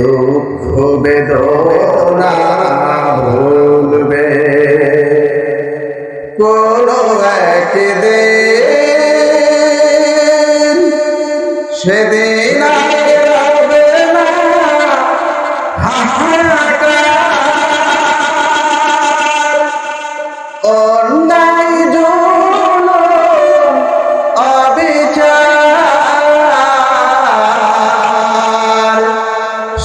দুঃখ বেদনা ভুলবে। কোন একদিন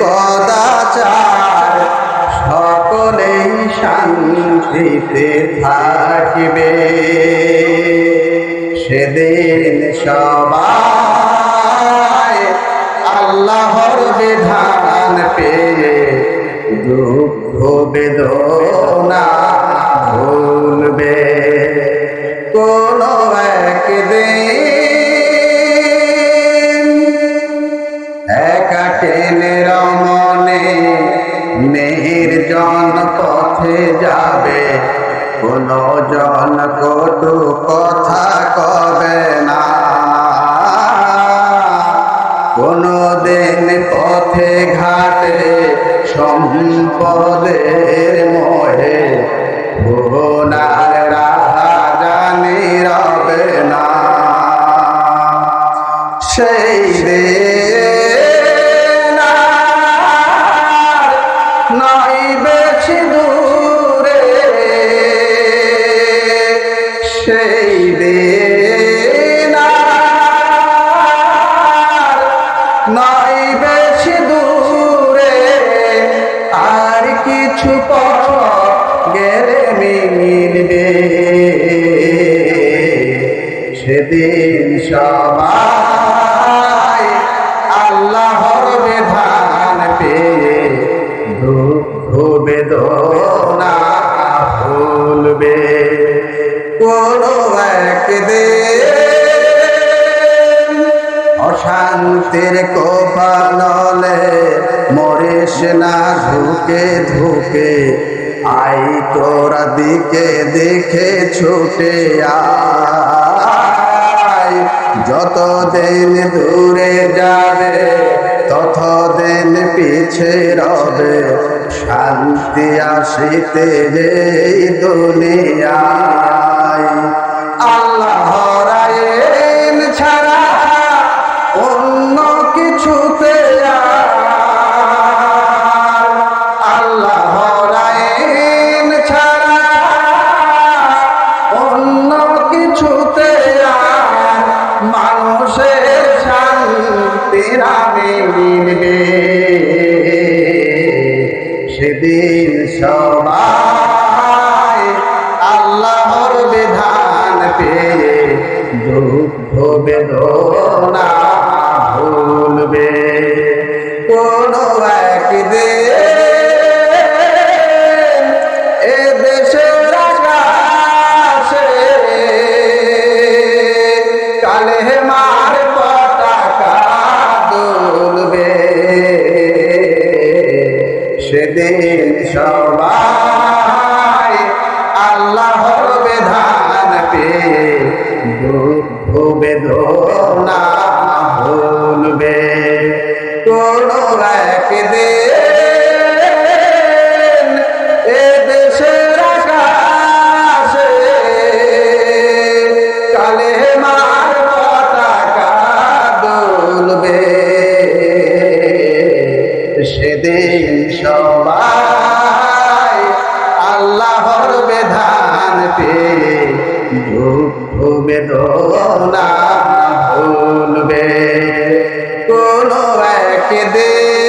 কদাচার সকলেই শান্তিতে থাকবে। সেদিন সবাই আল্লাহর বিধান পেয়ে দুঃখ, বেদনা ভুলবে। কোন একদিন একা টেনে নির্জন পথে যাবে, কোন জন কটু কথা কবে না। কোন দিন পথে ঘাটে সম্পদের মহে ভুবনার দিন আর নয় বেশি আর কিছু পথ গেলে মিলবে। সেদিন সবাই একদিন অশান্তির কোপানলে মরিস না ধুকে ধুকে আই তোরা দিকে দেখে ছুটে আয়। যত দিন দূরে যাবে তত দিন পিছে রবে। শান্তি আসিতে দুনিয়ায়। মিলবে। সেদিন সবাই আল্লাহর বিধান পেয়ে দুঃখ বেদনা সেদিন সবাই আল্লাহর বেধান পেয়ে দুঃখ বেদনা ভুলবে। কোন একদিন বেদনা ভুলবে। কোনো একদিন